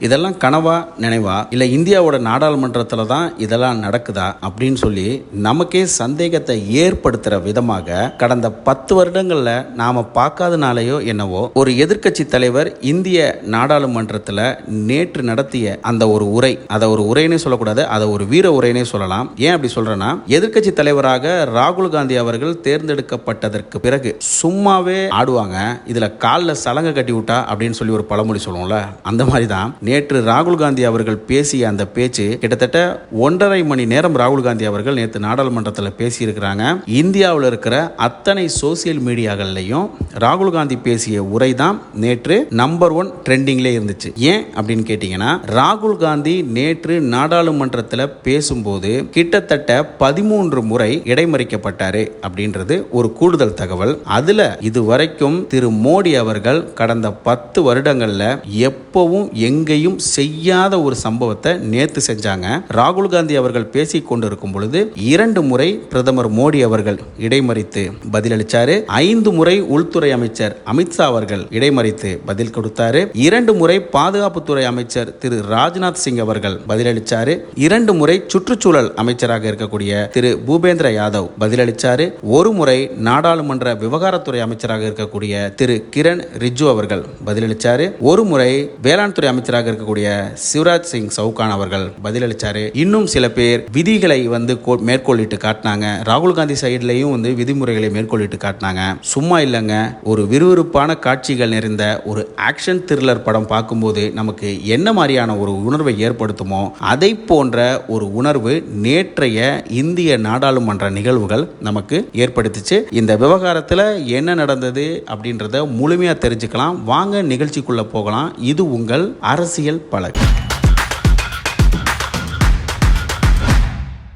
இதெல்லாம் கனவா நினைவா? இல்ல இந்தியாவோட நாடாளுமன்றத்துல தான் இதெல்லாம் நடக்குதா? அப்படின்னு சொல்லி நமக்கே சந்தேகத்தை ஏற்படுத்துற விதமாக கடந்த பத்து வருடங்கள்ல நாம பார்க்காதனாலேயோ என்னவோ ஒரு எதிர்க்கட்சி தலைவர் இந்திய நாடாளுமன்றத்துல நேற்று நடத்திய அந்த ஒரு உரை அதை ஒரு உரைனே சொல்லக்கூடாது அதை ஒரு வீர உரைனே சொல்லலாம். ஏன் அப்படி சொல்றேன்னா எதிர்க்கட்சி தலைவராக ராகுல் காந்தி அவர்கள் தேர்ந்தெடுக்கப்பட்டதற்கு பிறகு சும்மாவே ஆடுவாங்க இதுல காலில் சலங்கை கட்டி விட்டா அப்படின்னு சொல்லி ஒரு பழமொழி சொல்லுவோம்ல அந்த மாதிரி தான் நேற்று ராகுல் காந்தி அவர்கள் பேசிய அந்த பேச்சு கிட்டத்தட்ட ஒன்றரை மணி நேரம் ராகுல் காந்தி அவர்கள் நேற்று நாடாளுமன்றத்தில் பேசியிருக்கிறாங்க. இந்தியாவில் இருக்கிற அத்தனை சோசியல் மீடியாக்கள்லையும் ராகுல் காந்தி பேசிய உரை தான் நேற்று நம்பர் ஒன் ட்ரெண்டிங்லே இருந்துச்சு. ஏன் அப்படின்னு கேட்டிங்கன்னா ராகுல் காந்தி நேற்று நாடாளுமன்றத்தில் பேசும்போது கிட்டத்தட்ட பதிமூன்று முறை இடைமறிக்கப்பட்டாரு அப்படின்றது ஒரு கூடுதல் தகவல். அதுல இதுவரைக்கும் திரு மோடி அவர்கள் கடந்த பத்து வருடங்கள்ல எப்பவும் எங்கேயும் செய்யாத ஒரு சம்பவத்தை நேத்து செஞ்சாங்க. ராகுல் காந்தி அவர்கள் பேசி கொண்டிருக்கும் பொழுது இரண்டு முறை பிரதமர் மோடி அவர்கள் இடைமறித்து பதிலளிச்சாரு ஐந்து முறை உள்துறை அமைச்சர் அமித்ஷா அவர்கள் இடைமறித்து பதில் கொடுத்தாரு. இரண்டு முறை பாதுகாப்புத்துறை அமைச்சர் திரு ராஜ்நாத் சிங் அவர்கள் பதிலளிச்சாரு இரண்டு முறை சுற்றுச்சூழல் அமைச்சராக இருக்கக்கூடிய திரு பூபேந்திர யாதவ் பதிலளிச்சாரு ஒரு முறை நாடாளுமன்ற விவகாரத்துறை அமைச்சராக இருக்கக்கூடிய திரு கிரண் ரிஜு அவர்கள் பதிலளிச்சாரு ஒரு முறை வேளாண் துறை அமைச்சராக இருக்கக்கூடிய சிவராஜ் சிங் சவுகான் அவர்கள் பதிலளித்தார் இன்னும் சில பேர் விதிகளை வந்து மேற்கொள்ளிட்டு காட்டினாங்க. ராகுல் காந்தி சைட்லையும் வந்து விதிமுறைகளை மேற்கொள்ளிட்டு காட்டினாங்க. சும்மா இல்லைங்க ஒரு விறுவிறுப்பான காட்சிகள் நிறைந்த ஒரு ஆக்ஷன் த்ரில்லர் படம் பார்க்கும்போது நமக்கு என்ன மாதிரியான ஒரு உணர்வை ஏற்படுத்துமோ அதை போன்ற ஒரு உணர்வு நேற்றைய இந்திய நாடாளுமன்ற நிகழ்வுகள் நமக்கு ஏற்படுத்திச்சு. இந்த விவகாரத்தில் என்ன நடந்தது அப்படின்றத முழுமையாக தெரிஞ்சுக்கலாம். வாங்க நிகழ்ச்சிக்குள்ள போகலாம். இது உங்கள் அரசு அரசியல் பழக்கம்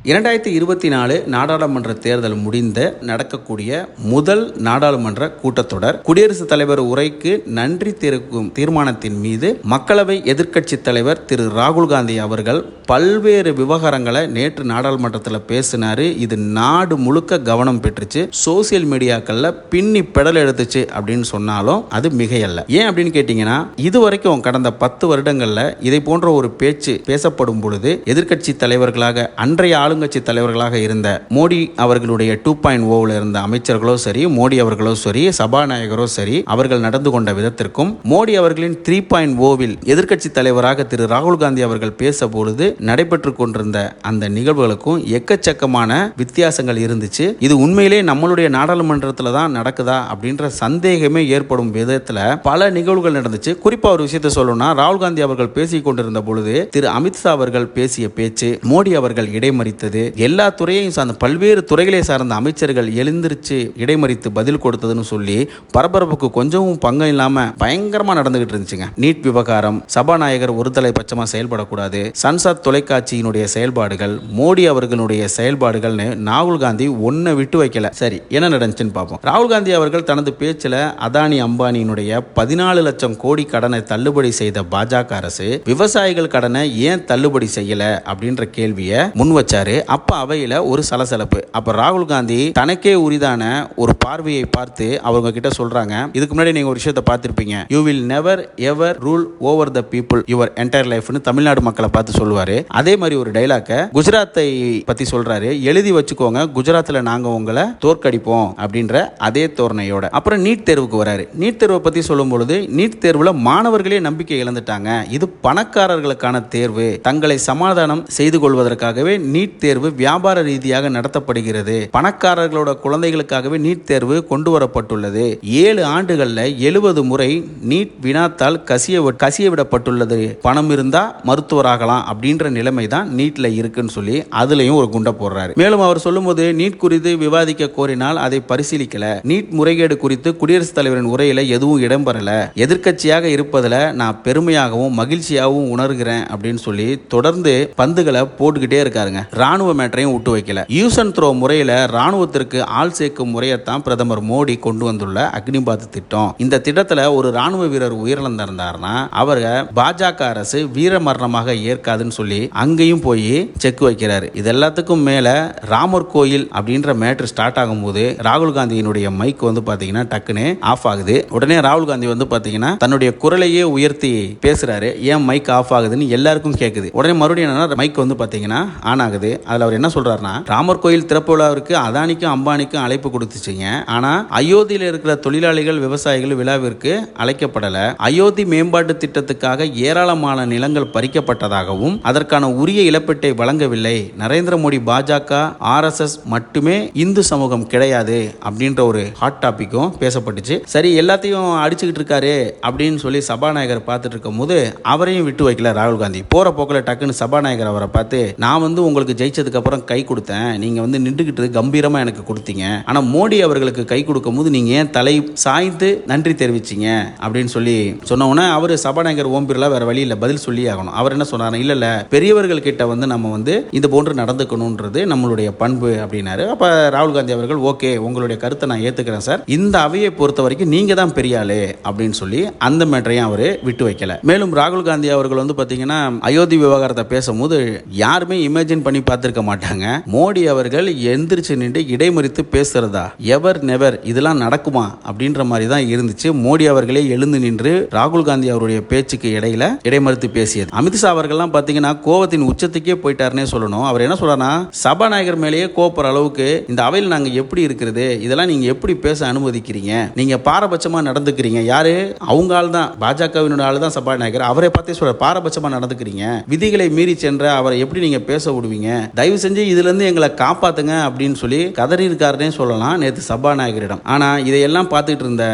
இரண்டாயிரத்தி இருபத்தி நாலு நாடாளுமன்ற தேர்தல் முடிந்த நடக்கக்கூடிய முதல் நாடாளுமன்ற கூட்டத்தொடர். குடியரசுத் தலைவர் உரைக்கு நன்றி தெரிவிக்கும் தீர்மானத்தின் மீது மக்களவை எதிர்க்கட்சி தலைவர் திரு. ராகுல் காந்தி அவர்கள் பல்வேறு விவகாரங்களை நேற்று நாடாளுமன்றத்தில் பேசினாரு. இது நாடு முழுக்க கவனம் பெற்றுச்சு. சோசியல் மீடியாக்கள்ல பின்னி பெடல் எடுத்துச்சு அப்படின்னு சொன்னாலும் அது மிகையல்ல. ஏன் அப்படின்னு கேட்டீங்கன்னா இது வரைக்கும் கடந்த பத்து வருடங்கள்ல இதை போன்ற ஒரு பேச்சு பேசப்படும் பொழுது எதிர்க்கட்சி தலைவர்களாக அன்றைய ஆளுங்கட்சி தலைவர்களாக இருந்த மோடி அவர்களுடைய டூ பாயிண்ட் ஓவில் இருந்த அமைச்சர்களோ சரி மோடி அவர்களோ சரி சபாநாயகரோ சரி அவர்கள் நடந்து கொண்ட விதத்திற்கும் மோடி அவர்களின் த்ரீ பாயிண்ட் ஓவில் எதிர்க்கட்சி தலைவராக திரு ராகுல் காந்தி அவர்கள் பேச பொழுது நடைபெற்று கொண்டிருந்த அந்த நிகழ்வுகளுக்கும் எக்கச்சக்கமான வித்தியாசங்கள் இருந்துச்சு. இது உண்மையிலே நம்மளுடைய நாடாளுமன்றத்தில் தான் நடக்குதா அப்படின்ற சந்தேகமே ஏற்படும் விதத்தில் பல நிகழ்வுகள் நடந்துச்சு. குறிப்பாக ஒரு விஷயத்தை சொல்லணும்னா ராகுல் காந்தி அவர்கள் பேசிக் கொண்டிருந்த பொழுது திரு அமித்ஷா அவர்கள் பேசிய பேச்சு மோடி அவர்கள் இடைமறித்து இடைமறித்தது எல்லா துறையையும் சார்ந்த பல்வேறு துறைகளை சார்ந்த அமைச்சர்கள் எழுந்திருச்சு இடைமறித்து பதில் கொடுத்ததுன்னு சொல்லி பரபரப்புக்கு கொஞ்சமும் பங்கம் இல்லாம பயங்கரமா நடந்துகிட்டு இருந்துச்சுங்க. நீட் விவகாரம் சபாநாயகர் ஒரு தலைபட்சமா செயல்படக்கூடாது. சன்சாத் தொலைக்காட்சியினுடைய செயல்பாடுகள் மோடி அவர்களுடைய செயல்பாடுகள்னு ராகுல் காந்தி ஒன்றை விட்டு வைக்கல. சரி என்ன நடந்துச்சுன்னு பார்ப்போம் ராகுல் காந்தி அவர்கள் தனது பேச்சில் அதானி அம்பானியினுடைய பதினாலு லட்சம் கோடி கடனை தள்ளுபடி செய்த பாஜக அரசு விவசாயிகள் கடனை ஏன் தள்ளுபடி செய்யல அப்படின்ற கேள்வியை முன் வச்சாரு. அப்ப அவையில ஒரு சலசலப்பு. அப்ப ராகுல் காந்தி தனக்கே உரிதான ஒரு பார்வையை பார்த்து அவங்க கிட்ட சொல்றாங்க இதுக்கு முன்னாடி நீங்க ஒரு விஷயத்தை பார்த்திருப்பீங்க. You will never ever rule over the people your entire லைஃப்னு தமிழ்நாடு மக்களை பார்த்து சொல்லுவாரு. அதே மாதிரி ஒரு டைலாக்க குஜராத்தை பத்தி சொல்றாரு. எழுதி வச்சுக்கோங்க குஜராத்தில் நாங்க உங்களை தோற்கடிப்போம் அப்படின்ற அதே தோரணையோட. அப்புறம் நீட் தேர்வுக்கு வராரு. நீட் தேர்வை பத்தி சொல்லும் பொழுது நீட் தேர்வுல மாணவர்களே நம்பிக்கை இழந்துட்டாங்க. இது பணக்காரர்களுக்கான தேர்வு. தங்களை சமாதானம் செய்து கொள்வதற்காகவே நீட் தேர்வு வியாபார ரீதியாக நடத்தப்படுகிறது. பணக்காரர்களோட குழந்தைகளுக்காகவே நீட் தேர்வு கொண்டு வரப்பட்டுள்ளது ஏழு ஆண்டுகளில் எழுபது முறை நீட் வினாத்தால் கசிய கசிய விடப்பட்டுள்ளது. பணம் இருந்தா மருத்துவராகலாம் அப்படின்ற நிலைமை தான் நீட்ல இருக்குன்னு சொல்லி அதுலயும் ஒரு குண்டை போடுறாரு. மேலும் அவர் சொல்லும்போது நீட் குறித்து விவாதிக்க கோரினால் அதை பரிசீலிக்கல. நீட் முறைகேடு குறித்து குடியரசுத் தலைவரின் உரையில எதுவும் இடம்பெறல. எதிர்க்கட்சியாக இருப்பதுல நான் பெருமையாகவும் மகிழ்ச்சியாகவும் உணர்கிறேன் அப்படின்னு சொல்லி தொடர்ந்து பந்துகளை போட்டுக்கிட்டே இருக்காருங்க. ராணுவ மேட்டரையும் விட்டு வைக்கல. யூஸ் அண்ட் த்ரோ முறையில ராணுவத்திற்கு ஆள் சேர்க்கும் முறையைத்தான் பிரதமர் மோடி கொண்டு வந்துள்ள அக்னிபாத் திட்டம். இந்த திட்டத்துல ஒரு ராணுவ வீரர் உயிரிழந்திருந்தாருன்னா அவரை பாஜக அரசு வீர மரணமாக ஏற்காதுன்னு சொல்லி அங்கேயும் போய் செக் வைக்கிறாரு. இது எல்லாத்துக்கும் மேல ராமர் கோயில் அப்படின்ற மேட்ரு ஸ்டார்ட் ஆகும்போது ராகுல் காந்தியினுடைய மைக் வந்து பாத்தீங்கன்னா டக்குன்னு ஆஃப் ஆகுது. உடனே ராகுல் காந்தி வந்து பாத்தீங்கன்னா தன்னுடைய குரலையே உயர்த்தி பேசுறாரு. ஏன் மைக் ஆஃப் ஆகுதுன்னு எல்லாருக்கும் கேட்குது உடனே மறுபடியும் என்னன்னா மைக் வந்து பாத்தீங்கன்னா ஆன் ஆகுது. அதில் அவர் என்ன சொல்கிறாருன்னா ராமர் கோயில் திறப்பு விழாவிற்கு அதானிக்கும் அம்பானிக்கும் அழைப்பு கொடுத்துச்சிங்க. ஆனால் அயோத்தியில் இருக்கிற தொழிலாளிகள் விவசாயிகள் விழாவிற்கு அழைக்கப்படலை. அயோத்தி மேம்பாட்டு திட்டத்துக்காக ஏராளமான நிலங்கள் பறிக்கப்பட்டதாகவும் அதற்கான உரிய இழப்பீட்டை வழங்கவில்லை. நரேந்திர மோடி பாஜக ஆர்எஸ்எஸ் மட்டுமே இந்து சமூகம் கிடையாது அப்படின்ற ஒரு ஹாட் டாபிக்கும் பேசப்பட்டுச்சு. சரி எல்லாத்தையும் அடிச்சுக்கிட்டு இருக்காரு அப்படின்னு சொல்லி சபாநாயகர் பார்த்துட்டு இருக்கும் போது அவரையும் விட்டு வைக்கல ராகுல் காந்தி. போற போக்கில் டக்குன்னு சபாநாயகர் அவரை பார்த்து நான் வந்து உங்களுக்கு ஜெய் ஜெயிச்சதுக்கப்புறம் கை கொடுத்தேன். நீங்கள் வந்து நின்றுக்கிட்டு கம்பீரமாக எனக்கு கொடுத்தீங்க. ஆனால் மோடி அவர்களுக்கு கை கொடுக்கும் போது நீங்கள் ஏன் தலை சாய்ந்து நன்றி தெரிவிச்சீங்க? அப்படின்னு சொல்லி சொன்ன உடனே அவர் சபாநாயகர் ஓம் பிர்லா வேற வழி இல்லை பதில் சொல்லி ஆகணும். அவர் என்ன சொன்னார் இல்லை இல்லை பெரியவர்கள் கிட்ட வந்து நம்ம வந்து இது போன்று நடந்துக்கணுன்றது நம்மளுடைய பண்பு அப்படின்னாரு. அப்போ ராகுல் காந்தி அவர்கள் ஓகே உங்களுடைய கருத்தை நான் ஏற்றுக்கிறேன் சார். இந்த அவையை பொறுத்த வரைக்கும் நீங்க தான் பெரிய ஆளு அப்படின்னு சொல்லி அந்த மேட்டரையும் அவர் விட்டு வைக்கல. மேலும் ராகுல் காந்தி அவர்கள் வந்து பார்த்தீங்கன்னா அயோத்தி விவகாரத்தை பேசும்போது யாருமே இமேஜின் பண்ணி பார்த்துருக்க மாட்டாங்க. மோடி அவர்கள் எந்திரிச்சு நின்று இடைமறித்து பேசுறதா? எவர் நெவர் இதெல்லாம் நடக்குமா? அப்படின்ற மாதிரி தான் இருந்துச்சு. மோடி அவர்களே எழுந்து நின்று ராகுல் காந்தி அவருடைய பேச்சுக்கு இடையில இடைமறுத்து பேசியது. அமித்ஷா அவர்கள்லாம் பாத்தீங்கன்னா கோவத்தின் உச்சத்துக்கே போயிட்டாருன்னே சொல்லணும். அவர் என்ன சொல்றாருன்னா சபாநாயகர் மேலேயே கோபப்படுற அளவுக்கு இந்த அவையில் நாங்க எப்படி இருக்கிறது? இதெல்லாம் நீங்க எப்படி பேச அனுமதிக்கிறீங்க? நீங்க பாரபட்சமா நடந்துக்கிறீங்க. யாரு? அவங்க ஆள் தான். பாஜகவினுடைய ஆள் தான் சபாநாயகர். அவரை பார்த்தே சொல்ற பாரபட்சமா நடந்துக்கிறீங்க. விதிகளை மீறி சென்ற அவரை எப்படி நீங்க பேச விடுவீங்க? தயவு செஞ்சு இதுல இருந்து எங்களை காப்பாத்துங்க அப்படின்னு சொல்லி கதறி இருக்காருன்னே சொல்லலாம் நேற்று சபாநாயகரிடம். ஆனா இதையெல்லாம் பார்த்துட்டு இருந்த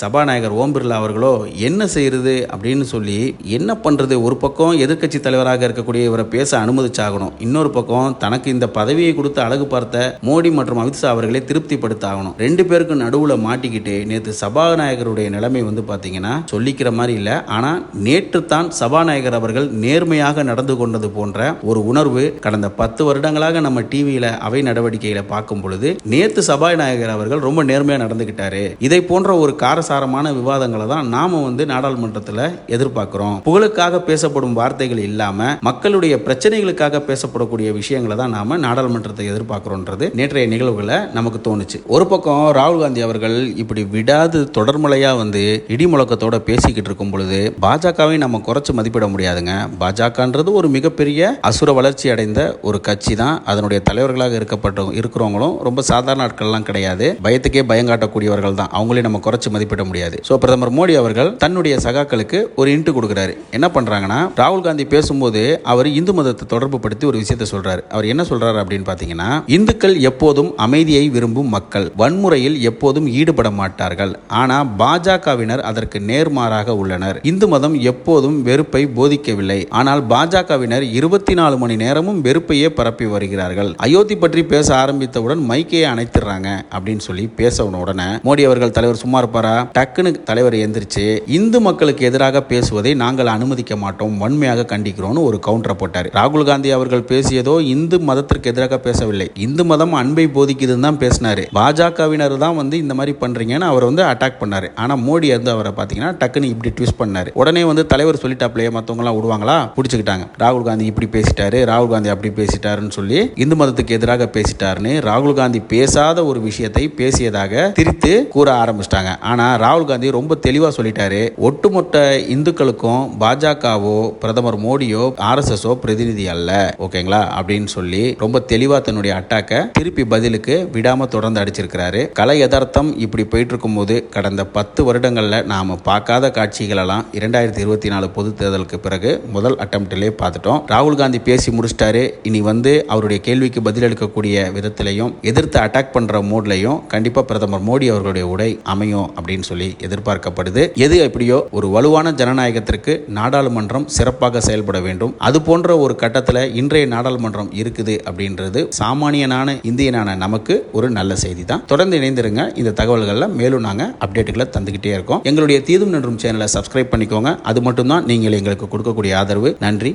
சபாநாயகர் ஓம் பிர்லா அவர்களோ என்ன செய்யறது? அப்படின்னு சொல்லி என்ன பண்றது? ஒரு பக்கம் எதிர்க்கட்சி தலைவராக இருக்கக்கூடிய இவரை பேச அனுமதிச்சாகணும். இன்னொரு பக்கம் தனக்கு இந்த பதவியை கொடுத்து அழகு பார்த்த மோடி மற்றும் அமித்ஷா அவர்களை திருப்திப்படுத்த ஆகணும் ரெண்டு பேருக்கும் நடுவுல மாட்டிக்கிட்டு நேற்று சபாநாயகருடைய நிலைமை வந்து பாத்தீங்கன்னா சொல்லிக்கிற மாதிரி இல்ல. ஆனா நேற்று தான் சபாநாயகர் அவர்கள் நேர்மையாக நடந்து கொண்டது போன்ற ஒரு உணர்வு கடந்த பத்து பத்து வருடங்களாக நம்ம டிவியில அவை நடவடிக்கைகளை பார்க்கும் பொழுது நேத்து சபாநாயகர் அவர்கள் ரொம்ப நேர்மையா நடந்துகிட்டாரு. இதை போன்ற ஒரு காரசாரமான விவாதங்களை தான் நாம வந்து நாடாளுமன்றத்தில் எதிர்பார்க்கிறோம். புகழுக்காக பேசப்படும் வார்த்தைகள் இல்லாம மக்களுடைய பிரச்சனைகளுக்காக பேசப்படக்கூடிய விஷயங்களை தான் நாம நாடாளுமன்றத்தை எதிர்பார்க்கிறோன்றது நேற்றைய நிகழ்வுகளை நமக்கு தோணுச்சு. ஒரு பக்கம் ராகுல் காந்தி அவர்கள் இப்படி விடாது தொடர்மலையா வந்து இடி முழக்கத்தோட பேசிக்கிட்டு இருக்கும் பொழுது பாஜகவை நம்ம குறைச்சு மதிப்பிட முடியாதுங்க. பாஜகன்றது ஒரு மிகப்பெரிய அசுர வளர்ச்சி அடைந்த ஒரு கட்சி தான் அதனுடைய தலைவர்களாக இருக்கப்பட்ட இருக்கிறவங்களும் ரொம்ப சாதாரண ஆட்கள்லாம் கிடையாது. பயத்துக்கே பயம் காட்டக்கூடியவர்கள் தான் அவங்களே நம்ம குறைச்சு மதிப்பிட முடியாது. ஸோ பிரதமர் மோடி அவர்கள் தன்னுடைய சகாக்களுக்கு ஒரு இன்ட்டு கொடுக்குறாரு. என்ன பண்ணுறாங்கன்னா ராகுல் காந்தி பேசும்போது அவர் இந்து மதத்தை தொடர்பு படுத்தி ஒரு விஷயத்தை சொல்றாரு. அவர் என்ன சொல்றாரு அப்படின்னு பார்த்தீங்கன்னா இந்துக்கள் எப்போதும் அமைதியை விரும்பும் மக்கள். வன்முறையில் எப்போதும் ஈடுபட மாட்டார்கள். ஆனால் பாஜகவினர் அதற்கு நேர்மாறாக உள்ளனர். இந்து மதம் எப்போதும் வெறுப்பை போதிக்கவில்லை. ஆனால் பாஜகவினர் இருபத்தி நாலு மணி நேரமும் வெறுப்பையே பரப்பி வருகிறார்கள். அயோத்தி பற்றி பேச ஆரம்பித்தவுடன் மைக்கையை அணைத்துறாங்க அப்படின்னு சொல்லி பேசவன உடனே மோடி அவர்கள் தலைவர் சும்மா இருப்பாரா? டக்குன்னு தலைவர் எந்திரிச்சு இந்து மக்களுக்கு எதிராக பேசுவதை நாங்கள் அனுமதிக்க மாட்டோம் வன்மையாக கண்டிக்கிறோம்னு ஒரு கவுண்டரை போட்டார். ராகுல் காந்தி அவர்கள் பேசியதோ இந்து மதத்திற்கு எதிராக பேசவில்லை. இந்து மதம் அன்பை போதிக்குதுன்னு தான் பேசினாரு. பாஜகவினர் தான் வந்து இந்த மாதிரி பண்றீங்கன்னு அவர் வந்து அட்டாக் பண்ணாரு. ஆனா மோடி வந்து அவரை பாத்தீங்கன்னா டக்குன்னு இப்படி ட்விஸ்ட் பண்ணாரு. உடனே வந்து தலைவர் சொல்லிட்டாப்லயே மத்தவங்க எல்லாம் விடுவாங்களா பிடிச்சிக்கிட்டாங்க. ராகுல் காந்தி இப்படி பேசிட்டாரு ராகுல் காந்தி அப்படி பேசிட்டாருன்னு சொல்லி இந்து மதத்துக்கு எதிராக பேசிட்டாருன்னு ராகுல் காந்தி பேசாத ஒரு விஷயத்தை பேசியதாக திரித்து கூற ஆரம்பிச்சிட்டாங்க. ஆனா ராகுல் காந்தி ரொம்ப தெளிவா சொல்லிட்டாரு. ஒட்டுமொத்த இந்துக்களுக்கும் பாஜகவோ பிரதமர் மோடியோ ஆர்எஸ்எஸோ பிரதிநிதி அல்ல. ஓகேங்களா? அப்படின்னு சொல்லி ரொம்ப தெளிவா தன்னுடைய அட்டாக்கை திருப்பி பதிலுக்கு விடாம தொடர்ந்து அடிச்சிருக்கிறாரு. கலை யதார்த்தம் இப்படி போயிட்டு இருக்கும்போது கடந்த பத்து வருடங்கள்ல நாம பார்க்காத காட்சிகள் எல்லாம் இரண்டாயிரத்தி இருபத்தி நாலு பொது தேர்தலுக்கு பிறகு முதல் அட்டம்ப்டிலே பார்த்துட்டோம். ராகுல் காந்தி பேசி முடிச்சிட்டாரு. இனி வந்து வந்து அவருடைய கேள்விக்கு பதிலளிக்கக்கூடிய விதத்திலையும் எதிர்த்து அட்டாக் பண்ற மோட்லையும் கண்டிப்பா பிரதமர் மோடி அவர்களுடைய உடை அமையும் அப்படின்னு சொல்லி எதிர்பார்க்கப்படுது. எது எப்படியோ ஒரு வலுவான ஜனநாயகத்திற்கு நாடாளுமன்றம் சிறப்பாக செயல்பட வேண்டும். அது போன்ற ஒரு கட்டத்தில் இன்றைய நாடாளுமன்றம் இருக்குது அப்படின்றது சாமானியனான இந்தியனான நமக்கு ஒரு நல்ல செய்தி தான் தொடர்ந்து இணைந்திருங்க. இந்த தகவல்களில் மேலும் நாங்கள் அப்டேட்டுகளை தந்துக்கிட்டே இருக்கோம். எங்களுடைய தீதும் நின்றும் சேனலை சப்ஸ்கிரைப் பண்ணிக்கோங்க. அது மட்டும்தான் நீங்கள் எங்களுக்கு கொடுக்கக்கூடிய ஆதரவு. நன்றி.